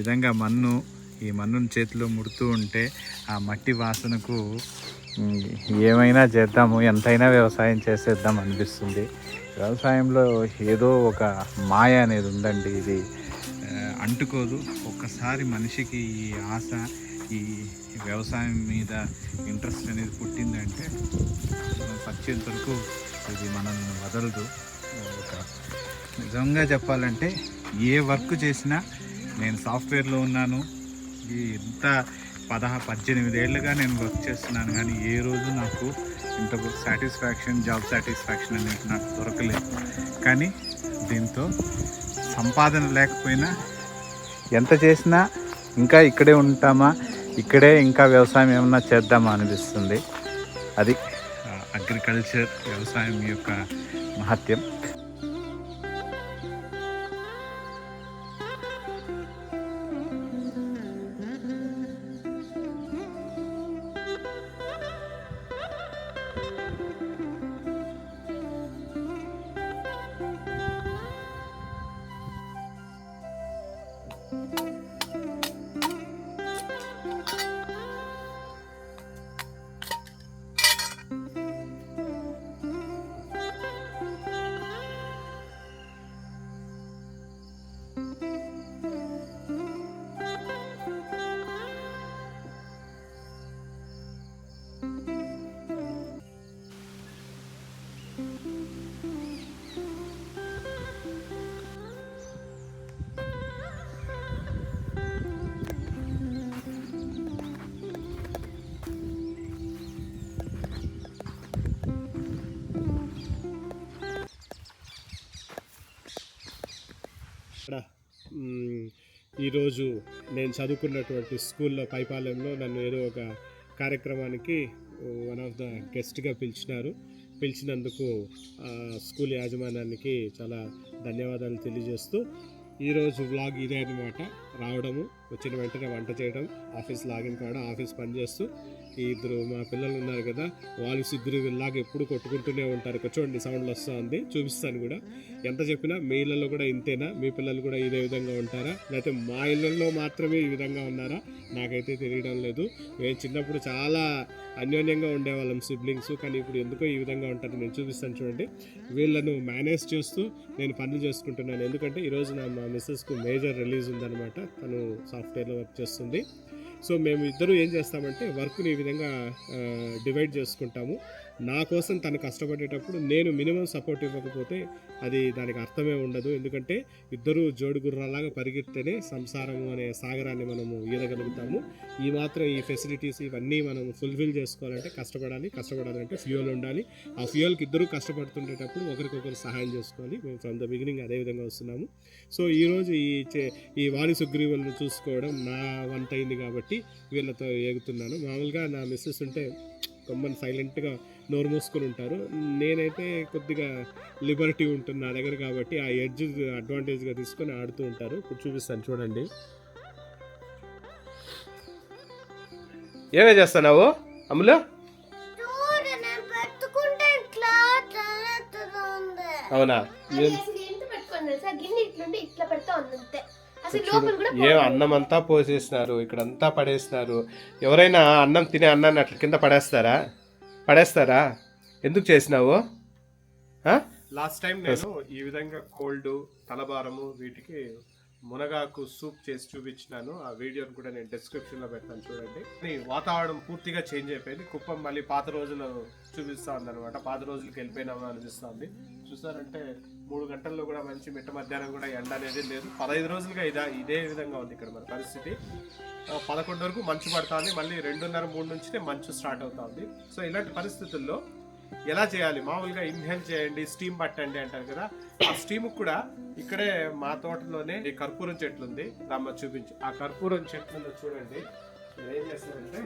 విధంగా మన్ను ఈ మన్నును చేతిలో ముడుతూ ఉంటే ఆ మట్టి వాసనకు ఏమైనా చేద్దాము ఎంతైనా వ్యవసాయం చేసేద్దాం అనిపిస్తుంది. వ్యవసాయంలో ఏదో ఒక మాయ అనేది ఉందండి ఇది. అంటుకోదు. ఒక్కసారి మనిషికి ఈ ఆశ ఈ వ్యవసాయం మీద ఇంట్రెస్ట్ అనేది పుట్టిందంటే పచ్చేంత వరకు ఇది మనల్ని వదలదు. ఒక నిజంగా చెప్పాలంటే ఏ వర్క్ చేసినా నేను సాఫ్ట్వేర్లో ఉన్నాను. ఈ ఇంత పదహ పద్దెనిమిది ఏళ్ళుగా నేను వర్క్ చేస్తున్నాను. కానీ ఏ రోజు నాకు ఇంత సాటిస్ఫాక్షన్ జాబ్ సాటిస్ఫాక్షన్ అనేది నాకు దొరకలేదు. కానీ దీంతో సంపాదన లేకపోయినా ఎంత చేసినా ఇంకా ఇక్కడే ఉంటామా? ఇక్కడే ఇంకా వ్యవసాయం ఏమన్నా చేద్దామా అనిపిస్తుంది. అది అగ్రికల్చర్ వ్యవసాయం యొక్క మహత్యం. ఇక్కడ ఈరోజు నేను చదువుకున్నటువంటి స్కూల్లో పైపాలెంలో నన్ను ఏదో ఒక కార్యక్రమానికి వన్ ఆఫ్ ద గెస్ట్గా పిలిచినారు. పిలిచినందుకు స్కూల్ యాజమాన్యానికి చాలా ధన్యవాదాలు తెలియజేస్తూ ఈరోజు వ్లాగ్ ఇదే అనమాట రావడము. వచ్చిన వెంటనే వంట చేయడం ఆఫీస్ లాగిన్ కావడం ఆఫీస్ పని చేస్తూ ఈ ఇద్దరు మా పిల్లలు ఉన్నారు కదా వాళ్ళు ఇద్దరు వీళ్ళలాగా ఎప్పుడు కొట్టుకుంటూనే ఉంటారు. కూర్చోండి చూడండి సౌండ్లు వస్తూ ఉంది చూపిస్తాను కూడా. ఎంత చెప్పినా మీ ఇళ్ళల్లో కూడా ఇంతేనా? మీ పిల్లలు కూడా ఇదే విధంగా ఉంటారా? లేకపోతే మా ఇళ్ళల్లో మాత్రమే ఈ విధంగా ఉన్నారా? నాకైతే తెలియడం లేదు. మేము చిన్నప్పుడు చాలా అన్యోన్యంగా ఉండేవాళ్ళం సిబ్లింగ్స్ కానీ ఇప్పుడు ఎందుకో ఈ విధంగా ఉంటారు నేను చూపిస్తాను చూడండి. వీళ్ళను మేనేజ్ చేస్తూ నేను పనులు చేసుకుంటున్నాను. ఎందుకంటే ఈరోజు నా మా మిస్సెస్కు మేజర్ రిలీజ్ ఉందన్నమాట. తను సాఫ్ట్వేర్లో వర్క్ చేస్తుంది. సో మేము ఇద్దరు ఏం చేస్తామంటే వర్క్ని ఈ విధంగా డివైడ్ చేసుకుంటాము. నా కోసం తను కష్టపడేటప్పుడు నేను మినిమం సపోర్ట్ ఇవ్వకపోతే అది దానికి అర్థమే ఉండదు. ఎందుకంటే ఇద్దరు జోడు గుర్రాలాగా పరిగెత్తేనే సంసారము అనే సాగరాన్ని మనము ఈదగలుగుతాము. ఈ మాత్రం ఈ ఫెసిలిటీస్ ఇవన్నీ మనం ఫుల్ఫిల్ చేసుకోవాలంటే కష్టపడాలి కష్టపడాలంటే ఫ్యూయల్ ఉండాలి. ఆ ఫ్యూయల్కి ఇద్దరు కష్టపడుతుండేటప్పుడు ఒకరికొకరు సహాయం చేసుకోవాలి. మేము ఫ్రమ్ ద బిగినింగ్ అదే విధంగా వస్తున్నాము. సో ఈరోజు ఈ చే- ఈ వాణి సుగ్రీవులను చూసుకోవడం నా వంట అయింది కాబట్టి వీళ్ళతో ఏగుతున్నాను. మామూలుగా నా మిస్సెస్ ఉంటే గమ్మని సైలెంట్గా నోరు మూసుకొని ఉంటారు. నేనైతే కొద్దిగా లిబర్టీ ఉంటుంది నా దగ్గర కాబట్టి ఆ ఎడ్జ్ అడ్వాంటేజ్గా తీసుకొని ఆడుతూ ఉంటారు. ఇప్పుడు చూపిస్తాను చూడండి. ఏమే చేస్తున్నావు అమ్ములు అవునా? ఏ. అన్నం అంతా. పోసేసినారు ఇక్కడంతా పడేసినారు. ఎవరైనా అన్నం తినే అన్నాన్ని అట్లా కింద పడేస్తారా? పడేస్తారా? ఎందుకు చేసినావు? లాస్ట్ టైం నేను ఈ విధంగా కోల్డ్ తలభారము వీటికి మునగాకు సూప్ చేసి చూపించినాను. ఆ వీడియోని కూడా నేను డిస్క్రిప్షన్లో పెడతాను చూడండి. వాతావరణం పూర్తిగా చేంజ్ అయిపోయింది. కుప్పం మళ్ళీ పాత రోజులు చూపిస్తా ఉందన్నమాట. పాత రోజులకి వెళ్ళిపోయినామని అనిపిస్తుంది చూసారంటే మూడు గంటల్లో కూడా మంచి మిట్ట మధ్యాహ్నం కూడా ఎండ అనేది లేదు. పదహైదు రోజులుగా ఇదా ఇదే విధంగా ఉంది ఇక్కడ మన పరిస్థితి. పదకొండు వరకు మంచు పడుతుంది. మళ్ళీ రెండున్నర మూడు నుంచి మంచు స్టార్ట్ అవుతుంది. సో ఇలాంటి పరిస్థితుల్లో ఎలా చేయాలి? మామూలుగా ఇన్హేల్ చేయండి స్టీమ్ పట్టండి అంటారు కదా. ఆ స్టీమ్ కూడా ఇక్కడే మా తోటలోనే ఈ కర్పూరం చెట్లు ఉంది. రామ్మ చూపించు. ఆ కర్పూరం చెట్లు చూడండి. ఏం చేస్తారంటే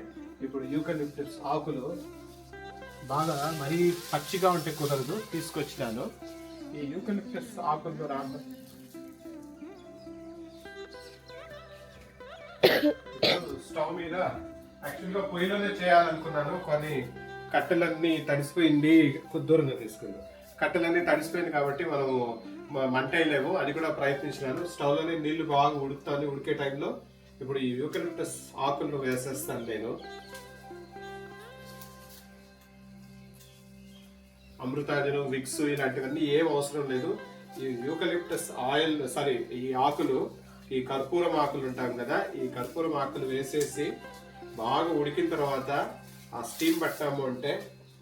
ఇప్పుడు యూకలిప్టస్ ఆకులు బాగా మరీ పచ్చిగా ఉంటే కుదరదు. తీసుకొచ్చినాను. ఈ యూకలిప్టస్ ఆకులు రామ్మ స్టవ్ మీద. యాక్చువల్గా పొయ్యిలోనే చేయాలనుకున్నాను. కానీ కట్టెలన్నీ తడిసిపోయింది. దూరంగా తీసుకుంది. కట్టెలన్నీ తడిసిపోయింది కాబట్టి మనము మంటేయలేము మంట వేయలేము. అది కూడా ప్రయత్నించినాను. స్టవ్లోనే నీళ్ళు బాగా ఉడుకుతాను ఉడికే టైంలో. ఇప్పుడు ఈ యూకలిప్టస్ ఆకులను వేసేస్తాను నేను. అమృతాజనం విక్స్ ఇలాంటివన్నీ ఏం అవసరం లేదు. ఈ యూకలిప్టస్ ఆయిల్ సారీ ఈ ఆకులు ఈ కర్పూరం ఆకులు ఉంటాం కదా ఈ కర్పూరం ఆకులు వేసేసి బాగా ఉడికిన తర్వాత ఆ స్టీమ్ పట్టాము అంటే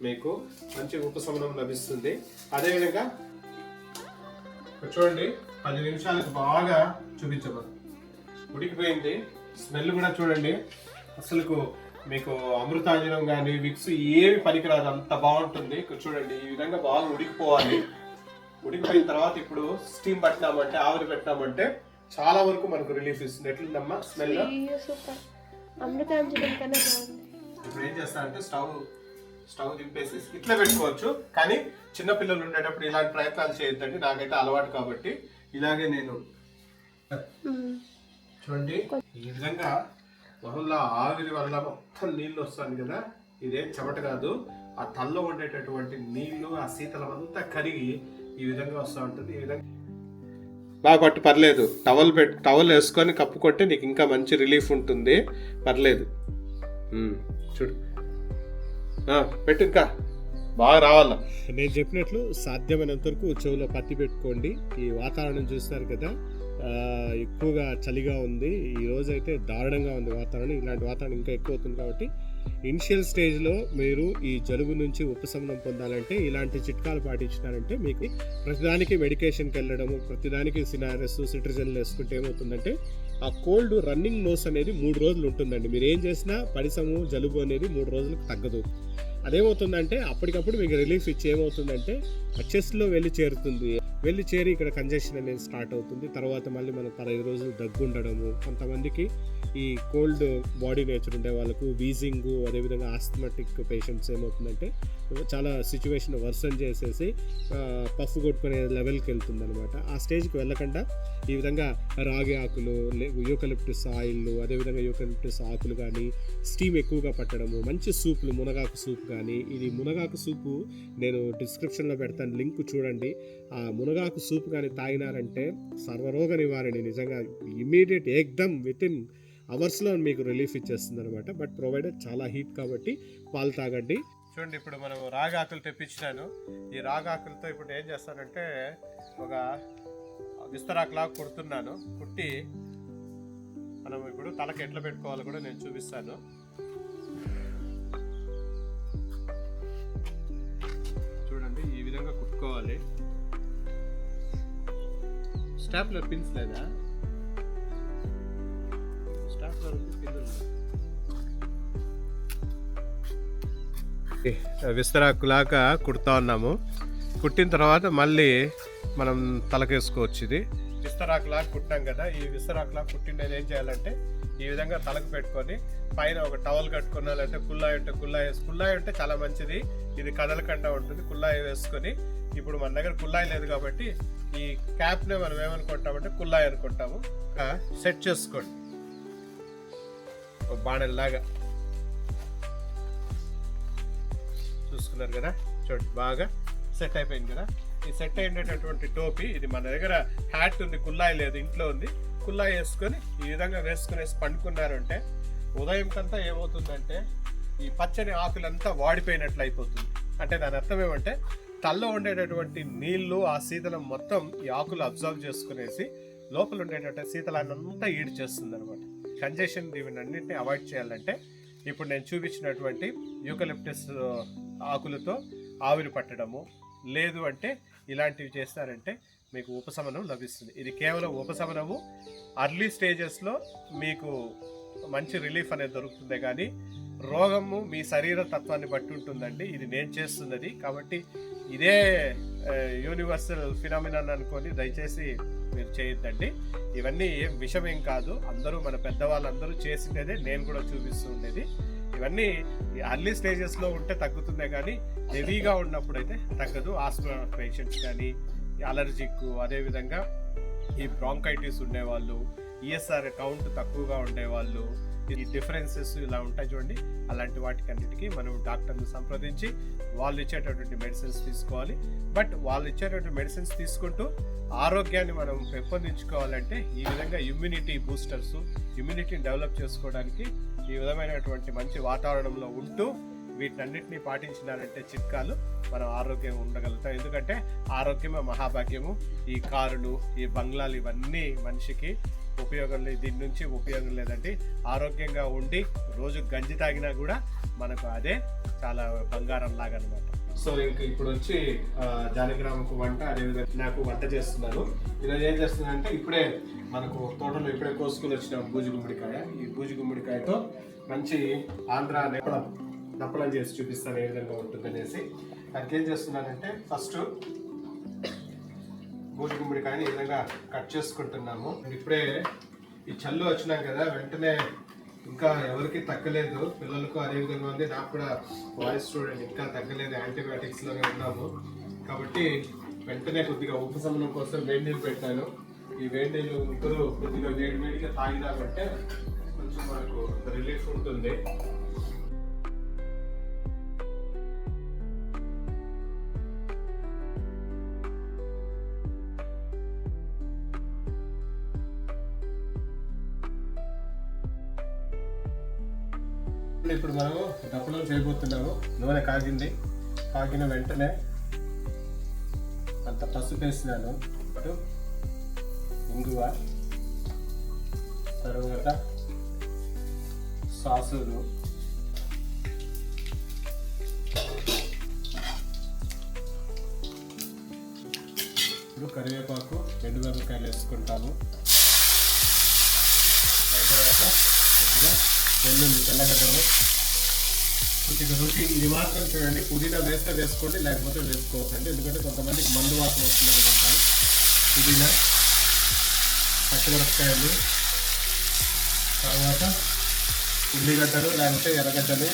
మీకు మంచి ఉపశమనం లభిస్తుంది. అదేవిధంగా చూడండి పది నిమిషాలకు బాగా చూపించమని. ఉడికిపోయింది. స్మెల్ కూడా చూడండి అసలుకు మీకు అమృతాంజనం కానీ విక్స్ ఏమి పనికిరాదు అంత బాగుంటుంది. చూడండి ఈ విధంగా బాగా ఉడికిపోవాలి. ఉడికిపోయిన తర్వాత ఇప్పుడు స్టీమ్ పట్టినామంటే ఆవిరి పెట్టినామంటే చాలా వరకు మనకు రిలీఫ్ ఇస్తుంది. ఎట్లుందమ్మా? స్మెల్? అయ్యో సూపర్. అమృతాంజనం కన్నా బాగుంది. ఇప్పుడు ఏం చేస్తానంటే స్టవ్ స్టవ్ దింపేసి ఇట్లా పెట్టుకోవచ్చు. కానీ చిన్న పిల్లలు ఉండేటప్పుడు ఇలాంటి ప్రయత్నాలు చేయొద్దండి. నాకైతే అలవాటు కాబట్టి ఇలాగే నేను. చూడండి ఈ విధంగా మొహంలో ఆవిరి వల్ల మొత్తం నీళ్ళు వస్తుంది కదా ఇదేం చెమట కాదు. ఆ తల్లో ఉండేటటువంటి నీళ్ళు ఆ శీతలం అంతా కరిగి ఈ విధంగా వస్తూ ఉంటుంది. ఈ విధంగా బాగా పట్టు పర్లేదు. టవల్ పెట్ టవల్ వేసుకొని కప్పుకొట్టే నీకు ఇంకా మంచి రిలీఫ్ ఉంటుంది. పర్లేదు. చూడు. పెట్టు ఇంకా. బాగా రావాల? నేను చెప్పినట్లు సాధ్యమైనంత వరకు చెవులో పత్తి పెట్టుకోండి. ఈ వాతావరణం చూస్తారు కదా ఎక్కువగా చలిగా ఉంది. ఈ రోజు అయితే దారుణంగా ఉంది వాతావరణం. ఇలాంటి వాతావరణం ఇంకా ఎక్కువ అవుతుంది కాబట్టి ఇనిషియల్ స్టేజ్లో మీరు ఈ జలుబు నుంచి ఉపశమనం పొందాలంటే ఇలాంటి చిట్కాలు పాటించినారంటే మీకు ప్రతిదానికి మెడికేషన్కి వెళ్ళడము ప్రతిదానికి సినారస్ సిట్రిజన్లు వేసుకుంటే ఏమవుతుందంటే ఆ కోల్డ్ రన్నింగ్ నోస్ అనేది మూడు రోజులు ఉంటుందండి. మీరు ఏం చేసినా పరిసము జలుబు అనేది మూడు రోజులకు తగ్గదు. అదేమవుతుందంటే అప్పటికప్పుడు మీకు రిలీఫ్ ఇచ్చి ఏమవుతుందంటే చెస్ట్లో వెళ్ళి చేరుతుంది. వెళ్ళి చేరి ఇక్కడ కంజెషన్ అనేది స్టార్ట్ అవుతుంది. తర్వాత మళ్ళీ మనకు పదహైదు రోజులు దగ్గు ఉండడము కొంతమందికి ఈ కోల్డ్ బాడీ నేచర్ ఉండే వాళ్ళకు వీజింగ్ అదేవిధంగా ఆస్థమెటిక్ పేషెంట్స్ ఏమవుతుందంటే చాలా సిచ్యువేషన్ వర్సన్ చేసేసి పఫ్ కొట్టుకునే లెవెల్కి వెళ్తుంది అనమాట ఆ స్టేజ్కి వెళ్ళకుండా ఈ విధంగా రాగి ఆకులు యూకలిప్టిస్ ఆయిల్ అదేవిధంగా యూకలిప్టిస్ ఆకులు కానీ స్టీమ్ ఎక్కువగా పట్టడము మంచి సూప్లు మునగాకు సూప్ కానీ ఇది మునగాకు సూపు నేను డిస్క్రిప్షన్లో పెడతాను లింక్ చూడండి. ఆ మునగాకు సూప్ కానీ తాగినారంటే సర్వరోగ నివారణ. నిజంగా ఇమీడియట్ ఏకదమ్ విత్ ఇన్ అవర్స్లో మీకు రిలీఫ్ ఇచ్చేస్తుంది అనమాట బట్ ప్రొవైడెడ్ చాలా హీట్ కాబట్టి పాలు తాగండి. చూడండి ఇప్పుడు మనం రాగాకులు తెప్పించినాను. ఈ రాగాకులతో ఇప్పుడు ఏం చేస్తానంటే ఒక విస్తరాకులాగా కుడుతున్నాను. కుట్టి మనం ఇప్పుడు తలకి ఎట్లా పెట్టుకోవాలో కూడా నేను చూపిస్తాను. చూడండి ఈ విధంగా కుట్టుకోవాలి. స్టాప్లర్ పిన్స్ లేదా? స్టాప్లర్ ఉంది పిన్ విస్తరాకులాగా కుడతా ఉన్నాము. కుట్టిన తర్వాత మళ్ళీ మనం తలకేసుకోవచ్చు ఇది. విస్తరాకులాగా కుట్టాం కదా ఈ విస్తరాకులాగా కుట్టిండేది ఏం చేయాలంటే ఈ విధంగా తలకు పెట్టుకొని పైన ఒక టవల్ కట్టుకున్నా లేకపోతే కుల్లాయి ఉంటే కుల్లాయి వేసి కుల్లాయి ఉంటే చాలా మంచిది. ఇది కదలకుండా ఉంటుంది కుల్లాయి వేసుకొని. ఇప్పుడు మన దగ్గర కుల్లాయి లేదు కాబట్టి ఈ క్యాప్నే మనం ఏమనుకుంటామంటే కుల్లాయి అనుకుంటాము. సెట్ చేసుకోండి. ఒక బాణల్లాగా. చూసుకున్నారు కదా? చూడండి బాగా సెట్ అయిపోయింది కదా? ఈ సెట్ అయినటువంటి టోపీ ఇది మన దగ్గర హ్యాట్ ఉంది కుల్లాయి లేదు ఇంట్లో ఉంది. కుల్లా వేసుకొని ఈ విధంగా వేసుకునేసి పండుకున్నారంటే ఉదయం కంతా ఏమవుతుందంటే ఈ పచ్చని ఆకులంతా వాడిపోయినట్లు అయిపోతుంది. అంటే దాని అర్థం ఏమంటే తల్లో ఉండేటటువంటి నీళ్ళు ఆ శీతలం మొత్తం ఈ ఆకులు అబ్జర్వ్ చేసుకునేసి లోపల ఉండేటటువంటి శీతలాన్ని అంతా ఈడ్ చేస్తుంది అనమాట కంజెషన్ దీవెనన్నింటినీ అవాయిడ్ చేయాలంటే ఇప్పుడు నేను చూపించినటువంటి యూకలిప్టస్ ఆకులతో ఆవిరి పట్టడము లేదు అంటే ఇలాంటివి చేస్తారంటే మీకు ఉపశమనం లభిస్తుంది. ఇది కేవలం ఉపశమనము. అర్లీ స్టేజెస్లో మీకు మంచి రిలీఫ్ అనేది దొరుకుతుంది కానీ రోగము మీ శరీర తత్వాన్ని బట్టి ఉంటుందండి. ఇది నేను చేస్తున్నది. కాబట్టి ఇదే యూనివర్సల్ ఫినామినాన్ అనుకొని దయచేసి మీరు చేయొద్దండి. ఇవన్నీ ఏం విషయం ఏం కాదు. అందరూ మన పెద్దవాళ్ళందరూ చేసిండేదే నేను కూడా చూపిస్తూ ఉండేది. ఇవన్నీ అర్లీ స్టేజెస్లో ఉంటే తగ్గుతుందే కానీ హెవీగా ఉన్నప్పుడైతే తగ్గదు. ఆస్మా పేషెంట్స్ కానీ అలర్జిక్ అదేవిధంగా ఈ బ్రాంకైటిస్ ఉండేవాళ్ళు ఈఎస్ఆర్ కౌంట్ తక్కువగా ఉండేవాళ్ళు ఈ డిఫరెన్సెస్ ఇలా ఉంటాయి చూడండి. అలాంటి వాటికన్నిటికీ మనం డాక్టర్ని సంప్రదించి వాళ్ళు ఇచ్చేటటువంటి మెడిసిన్స్ తీసుకోవాలి. బట్ వాళ్ళు ఇచ్చేటటువంటి మెడిసిన్స్ తీసుకుంటూ ఆరోగ్యాన్ని మనం పెంపొందించుకోవాలంటే ఈ విధంగా ఇమ్యూనిటీ బూస్టర్స్ ఇమ్యూనిటీని డెవలప్ చేసుకోవడానికి ఈ విధమైనటువంటి మంచి వాతావరణంలో ఉంటూ వీటన్నిటిని పాటించినారంటే చిట్కాలు మనం ఆరోగ్యం ఉండగలుగుతాం. ఎందుకంటే ఆరోగ్యమే మహాభాగ్యము. ఈ కారులు ఈ బంగ్లాలు ఇవన్నీ మనిషికి ఉపయోగం లేదు దీని నుంచి ఉపయోగం లేదండి ఆరోగ్యంగా ఉండి రోజు గంజి తాగినా కూడా మనకు అదే చాలా బంగారం లాగా అనమాట సో ఇంక ఇప్పుడు వచ్చి జానగ్రామకు వంట అదేవిధంగా నాకు వంట చేస్తున్నాను. ఈరోజు ఏం చేస్తున్నానంటే ఇప్పుడే మనకు తోటలో ఇప్పుడే కోసుకుని వచ్చిన బూజు గుమ్మడికాయ. ఈ బూజు గుమ్మడికాయతో మంచి ఆంధ్ర నెప్పడం నప్పలం చేసి చూపిస్తాను ఏ విధంగా ఉంటుందనేసి దానికి ఏం చేస్తున్నానంటే ఫస్ట్ గోటి గుమ్మడికాయని ఈ విధంగా కట్ చేసుకుంటున్నాము. ఇప్పుడే ఈ చల్లు వచ్చినాం కదా వెంటనే ఇంకా ఎవరికి తగ్గలేదు. పిల్లలకు అదే విధంగా ఉంది. నాకు కూడా వాయిస్ చూడండి ఇంకా తగ్గలేదు. యాంటీబయాటిక్స్లోనే ఉన్నాము. కాబట్టి వెంటనే కొద్దిగా ఉపశమనం కోసం వేడి నీళ్ళు పెట్టాను. ఈ వేడి నీళ్ళు ముగ్గురు కొద్దిగా వేడి వేడిగా తాగినామంటే కొంచెం మనకు రిలీఫ్ ఉంటుంది. ఇప్పుడు మనము దప్పలం చేయబోతున్నాము నూనె కాగింది. కాగిన వెంటనే అంత పసుపు వేసినాను ఇప్పుడు ఇంగువ తర్వాత సాసులు ఇప్పుడు కరివేపాకు ఎండుమిరపకాయలు వేసుకుంటాము ఆ తర్వాత కొద్దిగా వెల్లుల్లి తెల్లగడ్డలు. కొద్దిగా రుచి ఇది మాత్రం చూడండి పుదీనా వేస్తే వేసుకోండి లేకపోతే వేసుకోవద్దండి. ఎందుకంటే కొంతమందికి మందు వాసన వస్తుంది అనుకుంటారు పుదీనా పచ్చిమిరపకాయలు తర్వాత ఉల్లిగడ్డలు లేకపోతే ఎర్రగడ్డలు.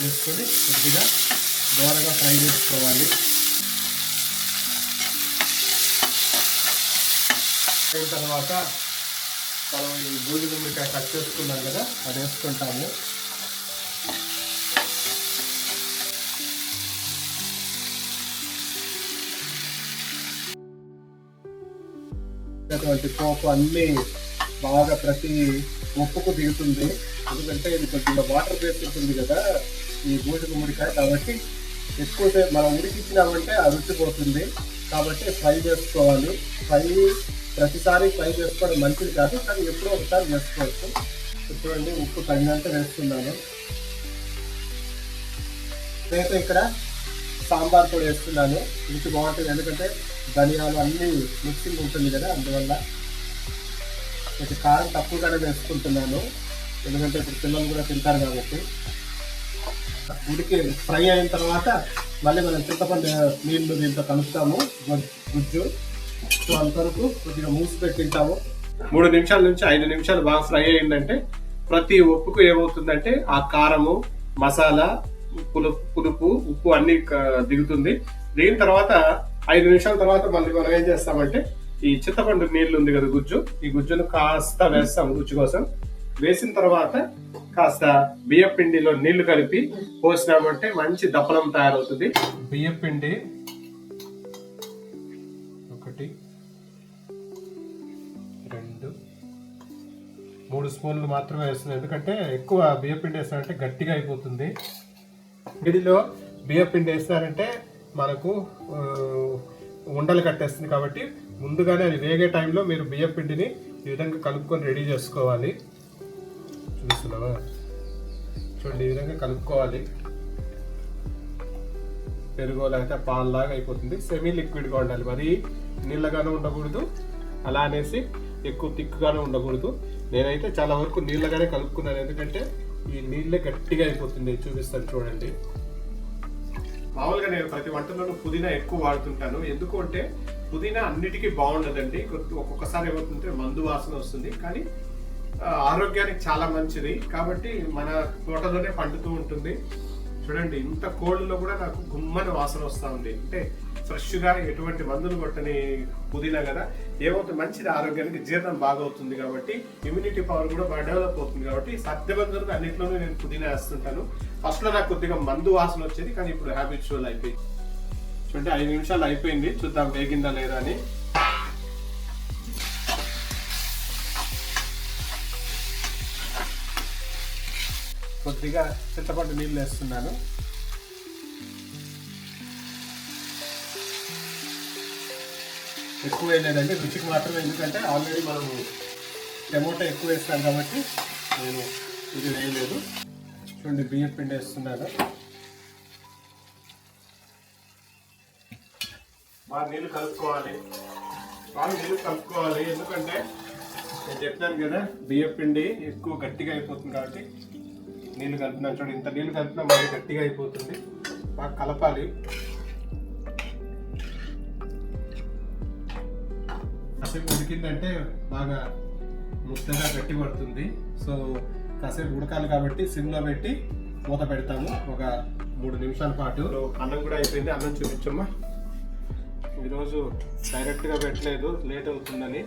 వేసుకొని కొద్దిగా దోరగా ఫ్రై చేసుకోవాలి. అయిన తర్వాత మనం ఈ బూజు గుమ్మడికాయ కట్ చేసుకున్నాం కదా అది వేసుకుంటాము. అటువంటి పోపు అన్నీ బాగా ప్రతి ఉప్పుకు దిగుతుంది. ఎందుకంటే ఇది కొద్దిగా వాటర్ బేస్ ఉంటుంది కదా ఈ బూజు గుమ్మడికాయ కాబట్టి ఎక్కువసేపు మనం ఉడికించినామంటే ఆ రుచి కాబట్టి ఫ్రై చేసుకోవాలి. ఫ్రై ప్రతిసారి ఫ్రై చేసుకోవడం మంచిది కాదు కానీ ఎప్పుడో ఒకసారి చేసుకోవచ్చు. చూడండి ఉప్పు తగినంత వేస్తున్నాను. నేనైతే ఇక్కడ సాంబార్ కూడా వేస్తున్నాను. రుచి బాగుంటుంది ఎందుకంటే ధనియాలు అన్నీ మిక్సింగ్ ఉంటుంది కదా అందువల్ల కొంచెం కారం తక్కువగానే వేసుకుంటున్నాను. ఎందుకంటే ఇప్పుడు పిల్లలు కూడా తింటారు కాబట్టి. ఉడికి ఫ్రై అయిన తర్వాత మళ్ళీ మనం చింతపండు నీళ్ళు దీంతో కలుపుతాము. గుజ్జు. సో అంతవరకు కొద్దిగా మూసి పెట్టింటాము మూడు నిమిషాల నుంచి ఐదు నిమిషాలు బాగా ఫ్రై అయిందంటే ప్రతి ఉప్పుకు ఏమవుతుందంటే ఆ కారము మసాలా పులుపు పులుపు ఉప్పు అన్ని దిగుతుంది. దిగిన తర్వాత ఐదు నిమిషాల తర్వాత మళ్ళీ మనం ఏం చేస్తామంటే ఈ చింతపండు నీళ్ళు ఉంది కదా గుజ్జు ఈ గుజ్జును కాస్త వేస్తాం రుచి కోసం. వేసిన తర్వాత కాస్త బియ్యం పిండిలో నీళ్ళు కలిపి పోసినామంటే మంచి దప్పలం తయారవుతుంది. బియ్యం పిండి మూడు స్పూన్లు మాత్రమే వేస్తున్నాను ఎందుకంటే ఎక్కువ బియ్యపిండి వేస్తారంటే గట్టిగా అయిపోతుంది. గిడిలో బియ్యపిండి వేస్తారంటే మనకు ఉండలు కట్టేస్తుంది కాబట్టి ముందుగానే అది వేగే టైంలో మీరు బియ్యం పిండిని ఈ విధంగా కలుపుకొని రెడీ చేసుకోవాలి. చూస్తున్నావా? చూడండి ఈ విధంగా కలుపుకోవాలి. పెరుగు లేకపోతే పాల్లాగా అయిపోతుంది. సెమీ లిక్విడ్గా ఉండాలి. మరి నీళ్ళగానే ఉండకూడదు. అలా అనేసి ఎక్కువ తిక్కుగానే ఉండకూడదు. నేనైతే చాలా వరకు నీళ్ళగానే కలుపుకున్నాను. ఎందుకంటే ఈ నీళ్ళే గట్టిగా అయిపోతుంది. చూపిస్తాను చూడండి. మామూలుగా నేను ప్రతి వంటలోనూ పుదీనా ఎక్కువ వాడుతుంటాను. ఎందుకు అంటే పుదీనా అన్నిటికీ బాగుండదండి. ఒక్కొక్కసారి ఏమవుతుంటే మందు వాసన వస్తుంది. కానీ ఆరోగ్యానికి చాలా మంచిది. కాబట్టి మన తోటలోనే పండుతూ ఉంటుంది. చూడండి ఇంత కోళ్ళలో కూడా నాకు గుమ్మని వాసన వస్తూ ఉంది. అంటే ఫ్రెష్గా ఎటువంటి మందులు కొట్టని పుదీనా కదా ఏమవుతుంది? మంచిది ఆరోగ్యానికి జీర్ణం బాగా అవుతుంది కాబట్టి ఇమ్యూనిటీ పవర్ కూడా బాగా డెవలప్ అవుతుంది కాబట్టి సాధ్యమైనంత అన్నింటిలోనూ నేను పుదీనా వేస్తుంటాను. ఫస్ట్లో నాకు కొద్దిగా మందు వాసన వచ్చేది కానీ ఇప్పుడు హ్యాబిచువల్ అయిపోయింది చూడండి ఐదు నిమిషాలు అయిపోయింది. చూద్దాం వేగిందా లేదా అని. కొద్దిగా చింతపండు నీళ్ళు వేస్తున్నాను. ఎక్కువ వేయలేదండి రుచికి మాత్రమే ఎందుకంటే ఆల్రెడీ మనము టమోటా ఎక్కువ వేస్తాం కాబట్టి నేను ఇది వేయలేదు. చూడండి బియ్యం పిండి వేస్తున్నాను బాగా నీళ్ళు కలుపుకోవాలి. బాగా నీళ్ళు కలుపుకోవాలి ఎందుకంటే నేను చెప్పినాను కదా బియ్యం పిండి ఎక్కువ గట్టిగా అయిపోతుంది కాబట్టి నీళ్ళు కలుపుతున్నాను. చూడండి ఇంత నీళ్ళు కలిపినా మళ్ళీ గట్టిగా అయిపోతుంది. బాగా కలపాలి. కాసేపు ఉడికిందంటే బాగా ముద్దగా గట్టి పడుతుంది. సో కాసేపు ఉడకాలి కాబట్టి సిమ్లో పెట్టి మూత పెడతాము. ఒక మూడు నిమిషాల పాటు. అన్నం కూడా అయిపోయింది. అన్నం చూపించమ్మా. ఈరోజు డైరెక్ట్గా పెట్టలేదు. లేట్ అవుతుందని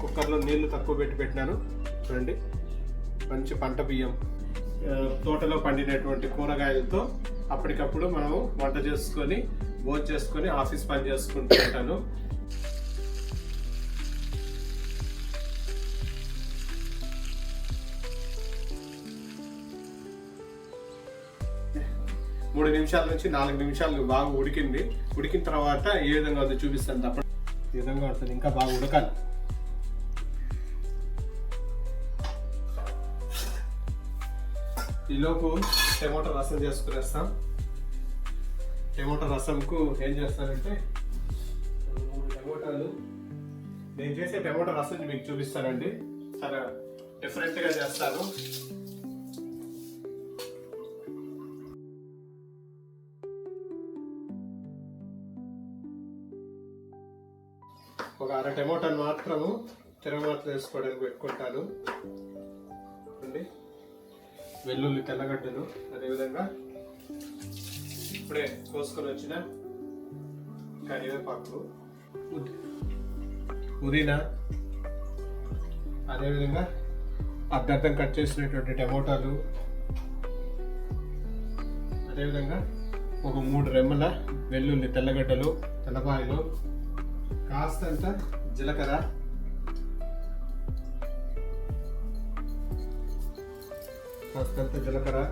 కుక్కర్లో నీళ్ళు తక్కువ పెట్టి పెట్టినాను. చూడండి. మంచి పంట బియ్యం. తోటలో పండినటువంటి కూరగాయలతో అప్పటికప్పుడు మనము వంట చేసుకొని భోజనం చేసుకొని ఆఫీస్ పని చేసుకుంటూ ఉంటాను. మూడు నిమిషాల నుంచి నాలుగు నిమిషాలు బాగా ఉడికింది. ఉడికిన తర్వాత ఏ విధంగా అది చూపిస్తాను తప్ప ఈ విధంగా పడుతుంది ఇంకా బాగా ఉడకాలి. ఈలోపు టమోటా రసం చేసుకునేస్తాం. టమోటా రసంకు ఏం చేస్తానంటే మూడు టమోటాలు. నేను చేసే టమోటా రసం మీకు చూపిస్తానండి. చాలా డిఫరెంట్గా చేస్తాను. అర టమోటాను మాత్రము తిరగమాత వేసుకోవడానికి పెట్టుకుంటాను. అండి వెల్లుల్లి తెల్లగడ్డలు అదేవిధంగా ఇప్పుడే కోసుకొని వచ్చిన కరివేపాకు పుదీనా అదేవిధంగా అర్ధర్థం కట్ చేసినటువంటి టమోటాలు అదేవిధంగా ఒక మూడు రెమ్మల వెల్లుల్లి తెల్లగడ్డలు తెల్లపాయలు కాస్తంత జీలకర్ర. కాస్తంత జీలకర్ర.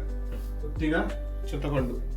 కొద్దిగా చింతపండు.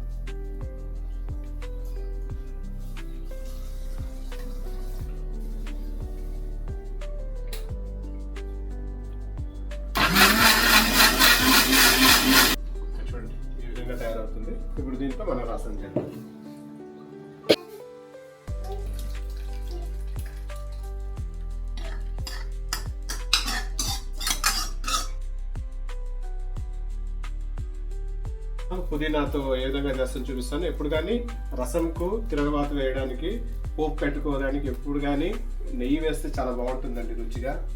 పుదీనాతో ఏ విధంగా చేస్తాను చూపిస్తాను. ఎప్పుడు కానీ రసంకు తిరగబాత వేయడానికి పోపు పెట్టుకోవడానికి ఎప్పుడు కానీ నెయ్యి వేస్తే చాలా బాగుంటుందండి రుచిగా.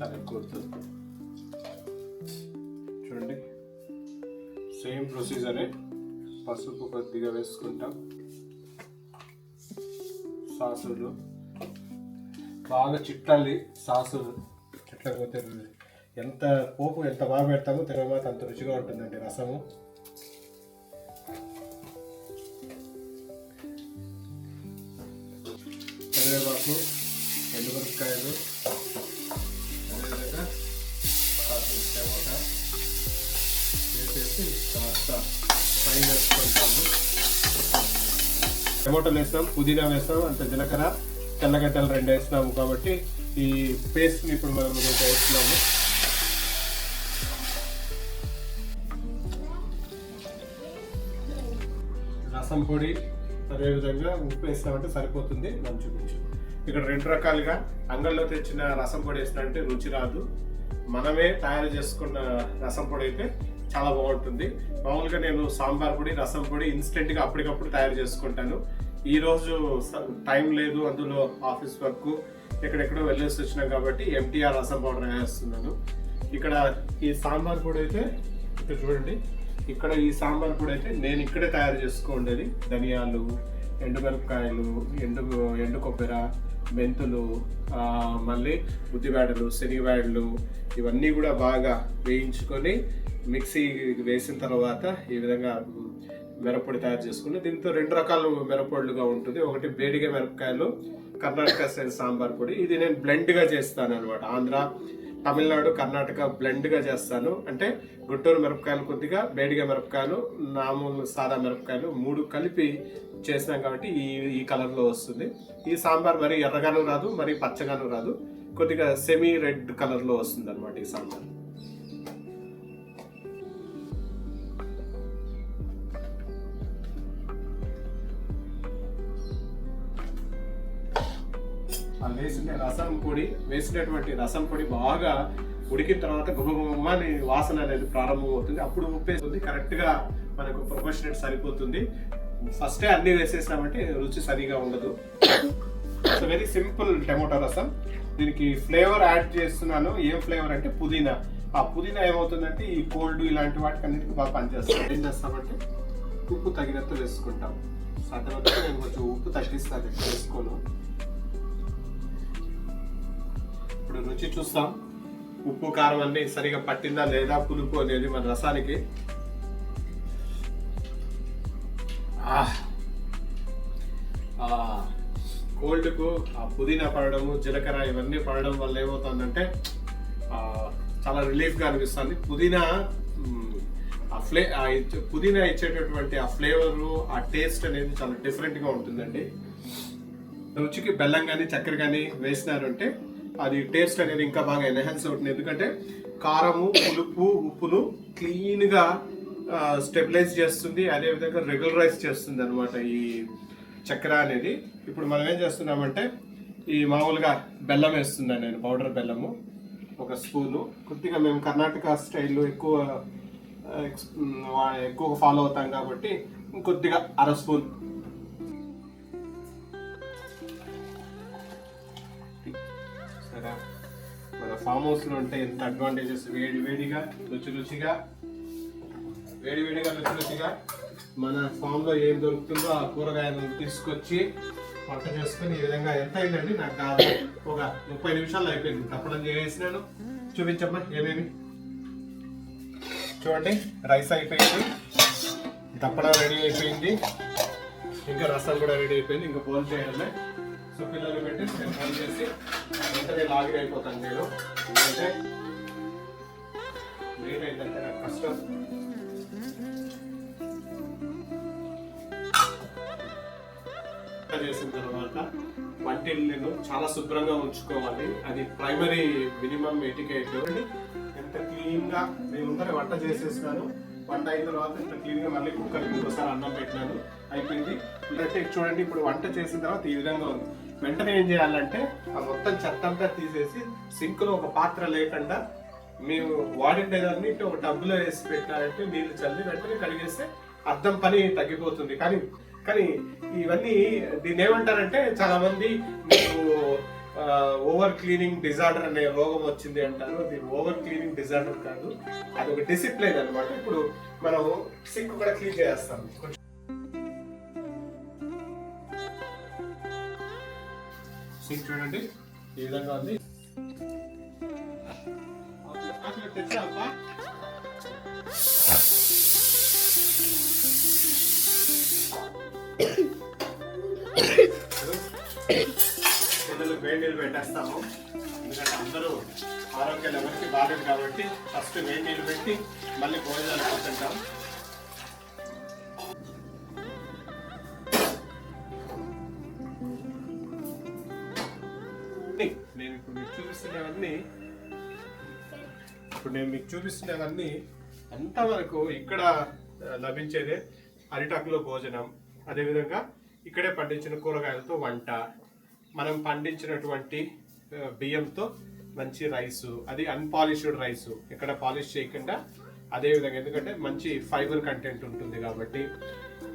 చాలా ఎక్కువ చూడండి. సేమ్ ప్రొసీజరే. పసుపు కొద్దిగా వేసుకుంటాం. సాసులు. బాగా చిట్టాలి సాసులు. చిట్టకపోతే ఎంత పోపు ఎంత బాగా పెడతామో తర్వాత అంత రుచిగా ఉంటుందండి రసము. కరివేపాకు ఎండుమిరపకాయలు అదేవిధంగా టమోటా వేసేసి కాస్త ఫ్రై చేసుకుంటాము. టమోటాలు వేస్తాం పుదీనా వేస్తాం అంత జీలకర్ర తెల్లగడ్డలు రెండు వేస్తున్నాము కాబట్టి ఈ పేస్ట్ని ఇప్పుడు మనం వేస్తున్నాము. రసం పొడి అదేవిధంగా ఉప్పు వేస్తామంటే సరిపోతుంది మనం చూపించు. ఇక్కడ రెండు రకాలుగా అంగల్లో తెచ్చిన రసం పొడి వేసినంటే రుచి రాదు. మనమే తయారు చేసుకున్న రసం పొడి అయితే చాలా బాగుంటుంది. మామూలుగా నేను సాంబార్ పొడి రసం పొడి ఇన్స్టెంట్గా అప్పటికప్పుడు తయారు చేసుకుంటాను. ఈరోజు స- టైం లేదు అందులో ఆఫీస్ వర్క్ ఎక్కడెక్కడో వెళ్ళేసి వచ్చినాం కాబట్టి ఎంటీఆర్ రసం పౌడర్ వేస్తున్నాను. ఇక్కడ ఈ సాంబార్ పొడి అయితే ఇక్కడ చూడండి. ఇక్కడ ఈ సాంబార్ పొడి అయితే నేను ఇక్కడే తయారు చేసుకోండేది. ధనియాలు ఎండుమిరపకాయలు ఎండు ఎండు కొబ్బరి మెంతులు మళ్ళీ ఉద్దిబేడలు శనగబేడలు ఇవన్నీ కూడా బాగా వేయించుకొని మిక్సీ వేసిన తర్వాత ఈ విధంగా మిరపొడి మిరప్పొడి తయారు చేసుకుని దీంతో రెండు రకాల మిరప్పొడులుగా ఉంటుంది. ఒకటి బేడిగ మిరపకాయలు కర్ణాటక స్టైల్ సాంబార్ పొడి. ఇది నేను బ్లెండ్గా చేస్తాను అనమాట ఆంధ్ర తమిళనాడు కర్ణాటక బ్లెండ్గా చేస్తాను. అంటే గుంటూరు మిరపకాయలు కొద్దిగా బేడిగా మిరపకాయలు నామూలు సాదా మిరపకాయలు మూడు కలిపి చేసినాం కాబట్టి ఈ ఈ కలర్లో వస్తుంది. ఈ సాంబార్ మరి ఎర్రగాను రాదు మరి పచ్చగాను రాదు. కొద్దిగా సెమీ రెడ్ కలర్లో వస్తుంది అనమాట ఈ సాంబార్. వేసిన రసం పొడి వేసినటువంటి రసం పొడి బాగా ఉడికిన తర్వాత గుమగుమ అని వాసన అనేది ప్రారంభం అవుతుంది అప్పుడు ఉప్పేస్తుంది. కరెక్ట్గా మనకు ప్రొఫెషనల్ సరిపోతుంది. ఫస్టే అన్ని వేసేసామంటే రుచి సరిగా ఉండదు. సో వెరీ సింపుల్ టమోటా రసం. దీనికి ఫ్లేవర్ యాడ్ చేస్తున్నాను. ఏం ఫ్లేవర్ అంటే పుదీనా. ఆ పుదీనా ఏమవుతుందంటే ఈ కోల్డ్ ఇలాంటి వాటికి అన్నిటికీ బాగా పనిచేస్తాం ఏం చేస్తామంటే ఉప్పు తగినంత వేసుకుంటాం. సాధ్యమైతే నేను కొంచెం ఉప్పు తగ్గిస్తాను. వేసుకోను. ఇప్పుడు రుచి చూస్తాం. ఉప్పు కారం అన్ని సరిగా పట్టిందా లేదా పులుపు అనేది మన రసానికి? కోల్డ్కు ఆ పుదీనా పడడము జీలకర్ర ఇవన్నీ పడడం వల్ల ఏమవుతుందంటే చాలా రిలీఫ్గా అనిపిస్తుంది. పుదీనా ఆ ఫ్లే ఆ ఇచ్చే- పుదీనా ఇచ్చేటటువంటి ఆ ఫ్లేవరు ఆ టేస్ట్ అనేది చాలా డిఫరెంట్గా ఉంటుందండి. రుచికి బెల్లం కానీ చక్కెర కానీ వేసినారంటే అది టేస్ట్ అనేది ఇంకా బాగా ఎన్హాన్స్ అవుతుంది. ఎందుకంటే కారము పులుపు ఉప్పును క్లీన్గా స్టెబిలైజ్ చేస్తుంది. అదేవిధంగా రెగ్యులరైజ్ చేస్తుంది అనమాట ఈ చక్కెర అనేది. ఇప్పుడు మనం ఏం చేస్తున్నామంటే ఈ మామూలుగా బెల్లం వేస్తున్నాను నేను పౌడర్ బెల్లము. ఒక స్పూను. కొద్దిగా మేము కర్ణాటక స్టైల్లో ఎక్కువ ఎక్స్- ఎక్కువ ఫాలో అవుతాం కాబట్టి కొద్దిగా అర స్పూన్ ఫామ్ హౌస్లో ఉంటే ఎంత అడ్వాంటేజెస్ వేడి వేడిగా రుచి రుచిగా వేడి వేడిగా రుచి రుచిగా మన ఫామ్లో ఏం దొరుకుతుందో ఆ కూరగాయలను తీసుకొచ్చి వంట చేసుకొని ఈ విధంగా ఎంత అయిందండి? నాకు కాదు ఒక ముప్పై నిమిషాలు అయిపోయింది. తప్పడం చేసినాను చూపించమ్మా ఏమేమి? చూడండి రైస్ అయిపోయింది. దప్పడం రెడీ అయిపోయింది. ఇంకా రసం కూడా రెడీ అయిపోయింది. ఇంకా బోల్ చేయడమే సో పిల్లలు పెట్టి నేను ఫోన్ చేసి వెంటనే లాగిన్ అయిపోతాను నేను. ఎందుకంటే లేట్ అయిందంటే నాకు కష్టం. చేసిన తర్వాత వంటిల్ని చాలా శుభ్రంగా ఉంచుకోవాలి. అది ప్రైమరీ మినిమం ఎటికేట్ ఎంత క్లీన్గా నేను ముందర వంట చేసేసాను వంట అయిన తర్వాత ఇంత క్లీన్గా మళ్ళీ కుక్కర్ ఇంకోసారి అన్నం పెట్టినాను. అయిపోయింది. ఇదంటే చూడండి ఇప్పుడు వంట చేసిన తర్వాత ఈ విధంగా ఉంది. వెంటనే ఏం చేయాలంటే ఆ మొత్తం చెత్త అంతా తీసేసి సింక్లో ఒక పాత్ర లేకుండా మేము వాడిండేదాన్ని ఒక డబ్బులో వేసి పెట్టాలంటే నీళ్ళు చల్లి వెంటనే కడిగేస్తే అర్థం పని తగ్గిపోతుంది. కానీ కానీ ఇవన్నీ దీన్ని ఏమంటారంటే చాలా మంది మీకు ఓవర్ క్లీనింగ్ డిజార్డర్ అనే రోగం వచ్చింది అంటారు. అది ఓవర్ క్లీనింగ్ డిజార్డర్ కాదు. అది ఒక డిసిప్లైన్ అనమాట ఇప్పుడు మనం సింక్ కూడా క్లీన్ చేస్తాం. సింక్ చూడండి. ఈ విధంగా ఉంది. పిల్లలు తెచ్చావా వేడి పెట్టేస్తాము. ఎందుకంటే అందరూ ఆరోగ్యం ఎవరికి బాగలేదు కాబట్టి ఫస్ట్ వేడి నీళ్ళు పెట్టి మళ్ళీ భోజనాలు పోతుంటాం నేను ఇప్పుడు మీకు చూపిస్తున్నవన్నీ ఇప్పుడు నేను మీకు చూపిస్తున్నవన్నీ అంతా వరకు ఇక్కడ లభించేదే అరిటాకులో భోజనం. అదేవిధంగా ఇక్కడే పండించిన కూరగాయలతో వంట. మనం పండించినటువంటి బియ్యంతో మంచి రైసు అది అన్పాలిష్డ్ రైసు. ఎక్కడ పాలిష్ చేయకుండా అదేవిధంగా ఎందుకంటే మంచి ఫైబర్ కంటెంట్ ఉంటుంది కాబట్టి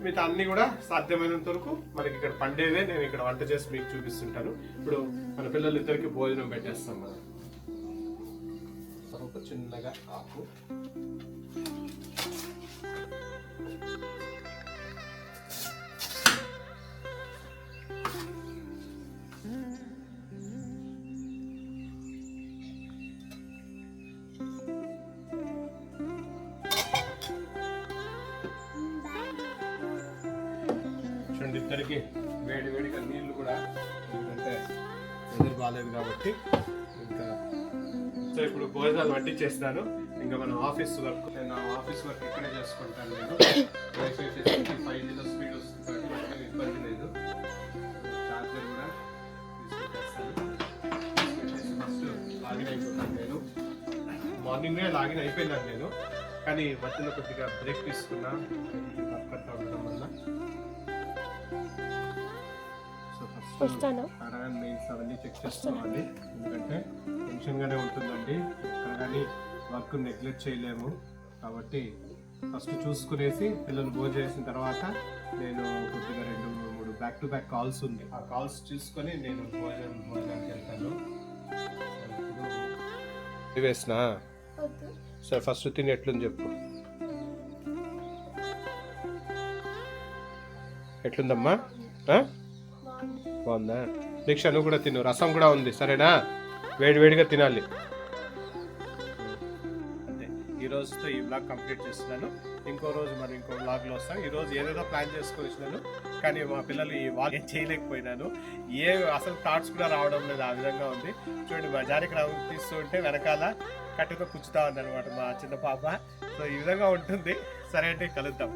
మిగతా అన్ని కూడా సాధ్యమైనంత వరకు మనకి ఇక్కడ పండేదే నేను ఇక్కడ వంట చేసి మీకు చూపిస్తుంటాను. ఇప్పుడు మన పిల్లలు ఇద్దరికి భోజనం పెట్టేస్తాం మనం. ఒక చిన్నగా ఆకు. ఇద్దరికి వేడి వేడిగా నీళ్ళు కూడా ఎందుకంటే ఎదురు బాగాలేదు కాబట్టి ఇంకా సో ఇప్పుడు భోజనాలు వడ్డించేస్తాను. ఇంకా మనం ఆఫీస్ వర్క్ నేను నా ఆఫీస్ వర్క్ ఇక్కడే చేసుకుంటాను నేను. వైఫై ఫెసిలిటీ ఫైవ్ జీలో స్పీడ్ వస్తుంది కాబట్టి ఇబ్బంది లేదు. చార్జర్ కూడా తీసుకొచ్చేస్తాను. ఫస్ట్ లాగిన్ అయిపోతాను నేను. మార్నింగే లాగిన్ అయిపోయినాను నేను. కానీ మధ్యలో కొద్దిగా బ్రేక్ తీసుకున్నా. వస్తాను. మెయిన్స్ అవన్నీ చెక్ చేసుకోవాలి. ఎందుకంటే టెన్షన్గానే ఉంటుందండి. కానీ వర్క్ నెగ్లెక్ట్ చేయలేము. కాబట్టి ఫస్ట్ చూసుకునేసి పిల్లలు భోజనం చేసిన తర్వాత నేను కొద్దిగా రెండు మూడు బ్యాక్ టు బ్యాక్ కాల్స్ ఉంది. ఆ కాల్స్ చూసుకొని నేను భోజనం భోజనానికి వెళ్తాను. వేసినా సరే ఫస్ట్ తిని ఎట్లుంది చెప్పు. ఎట్లుందమ్మా? బాగుందా? దీక్ష నువ్వు కూడా తిను. రసం కూడా ఉంది. సరేనా? వేడి వేడిగా తినాలి. అంతే. ఈ రోజుతో ఈ బ్లాగ్ కంప్లీట్ చేస్తున్నాను. ఇంకో రోజు మరి ఇంకో బ్లాగ్లో వస్తాం. ఈ రోజు ఏదేదో ప్లాన్ చేసుకొని వచ్చినాను కానీ మా పిల్లలు ఈ వాక్ చేయలేకపోయినాను. ఏ అసలు థాట్స్ కూడా రావడం లేదు. ఆ విధంగా ఉంది. చూడండి మా జారికి రావు తీస్తూ ఉంటే వెనకాల కట్టెతో పుచ్చుతా ఉంది అనమాట మా చిన్న పాప. సో ఈ విధంగా ఉంటుంది. సరే అంటే కలుద్దాం.